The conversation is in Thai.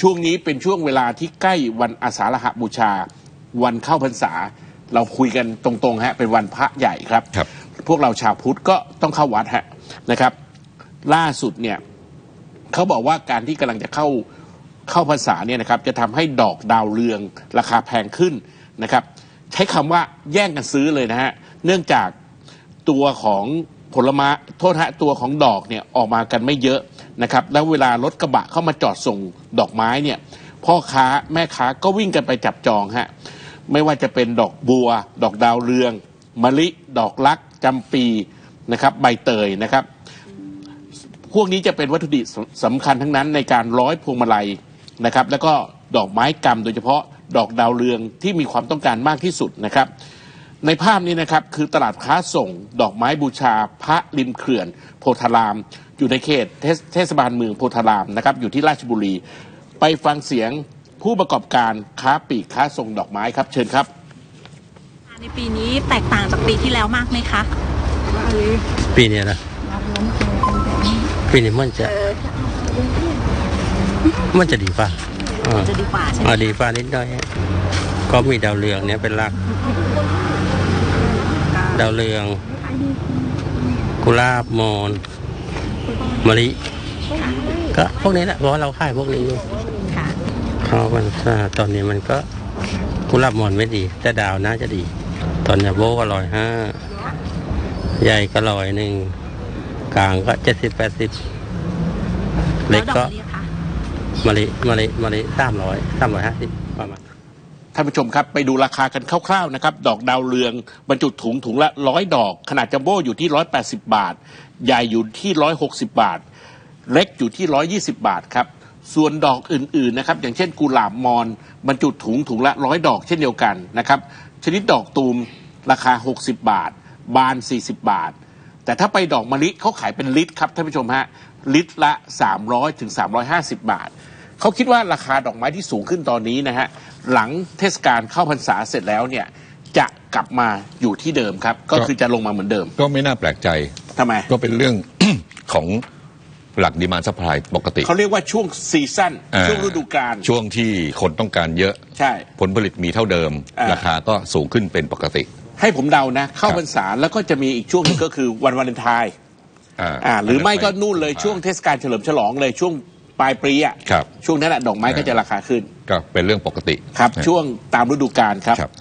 ช่วงนี้เป็นช่วงเวลาที่ใกล้วันอาสาฬหบูชา วันเข้าพรรษา เราคุยกันตรงๆฮะเป็นวันพระใหญ่ครับ ครับ พวกเราชาวพุทธก็ต้องเข้าวัดฮะนะครับ ล่าสุดเนี่ยเขาบอกว่าการที่กำลังจะเข้าเข้าพรรษาเนี่ยนะครับ จะทำให้ดอกดาวเรืองราคาแพงขึ้นนะครับ ใช้คำว่าแย่งกันซื้อเลยนะฮะเนื่องจาก ตัวของผลไม้โทษฮะตัวของดอกเนี่ยออกมากันไม่เยอะ นะครับแล้วเวลารถกระบะเข้ามาจอดส่งดอกไม้เนี่ยพ่อค้าแม่ค้าก็วิ่งกันไปจับจองฮะไม่ว่าจะเป็นดอกบัว ดอกดาวเรือง มะลิ ดอกลักจำปีนะครับ ใบเตยนะครับ พวกนี้จะเป็นวัตถุดิบสำคัญทั้งนั้นในการร้อยพวงมาลัยนะครับ แล้วก็ดอกไม้กำโดยเฉพาะดอกดาวเรืองที่มีความต้องการมากที่สุดนะครับ ในภาพนี้นะครับคือตลาดค้าส่ง ดอกไม้บูชา พระริมเขื่อน โพธาราม อยู่ในเขตเทศเทศบาลเมืองโพธารามนะครับอยู่ที่ราชบุรี ไปฟังเสียงผู้ประกอบการค้าปลีกค้าส่งดอกไม้ครับ เชิญครับ ในปีนี้แตกต่างจากปีที่แล้วมากไหมคะปีนี้นะปีนี้มันจะ มันจะดีป่ะอ่าจะดีกว่าใช่ไหมอ่าดีป่ะนิดหน่อยก็มีดาวเรืองเนี่ยเป็นหลัก ดาวเรืองกุหลาบมอน มะลิก็พวกนี้แหละเพราะว่าเราขายพวกนี้อยู่ค่ะเพราะมันอ่าตอนนี้มันก็กุหลาบมอนไม่ดี แต่ดาวน่าจะดี ตอนนี้โบก็ร้อยห้าใหญ่ก็ร้อยหนึ่งกลางก็เจ็ดสิบแปดสิบเล็แล้วกดอกก็มะลิคะมะลิมะลิมะลิสามร้อยสามร้อยห้าสิบประมาณ ท่านผู้ชมครับไปดูราคากันคร่าวๆนะครับดอกดาวเรืองบรรจุถุงถุงละร้อยดอก ขนาดจัมโบ้อยู่ที่ร้อยแปดสิบาท ใหญ่อยู่ที่ร้อยหกสิบาท เล็กอยู่ที่ร้อยี่สิบาทครับส่วนดอกอื่นๆนะครับอย่างเช่นกุหลาบมอนบรรจุถุงถุงละร้อยดอกเช่นเดียวกันนะครับชนิดดอกตูมราคา 60 บาท บาน 40 บาท แต่ถ้าไปดอกมะลิเขาขายเป็นลิตรครับท่านผู้ชมฮะลิตรละ 300ถึง350 บาท เขาคิดว่าราคาดอกไม้ที่สูงขึ้นตอนนี้นะฮะ หลังเทศกาลเข้าพรรษาเสร็จแล้วเนี่ยจะกลับมาอยู่ที่เดิมครับ ก็คือจะลงมาเหมือนเดิม ก็ไม่น่าแปลกใจทำไม ก็เป็นเรื่อง ของหลักดีมานซัพพลายปกติ เขาเรียกว่าช่วงซีซั่นอ่า ช่วงฤดูกาลช่วงที่คนต้องการเยอะ ใช่ ผลผลิตมีเท่าเดิม อ่า ราคาก็สูงขึ้นเป็นปกติ ให้ผมเดานะ เข้าครับ พรรษาแล้วก็จะมีอีกช่วงหนึงก็คือวันวาเลนไทน์อ่าอ่าหรือไม่ก็นู่นเลยช่วงเทศกาลเฉลิมฉลองเลยช่วง ปลายปีอะครับ ช่วงนั้นแหละดอกไม้ก็จะราคาขึ้น ก็เป็นเรื่องปกติครับนะช่วงตามฤดูกาลครับ ครับ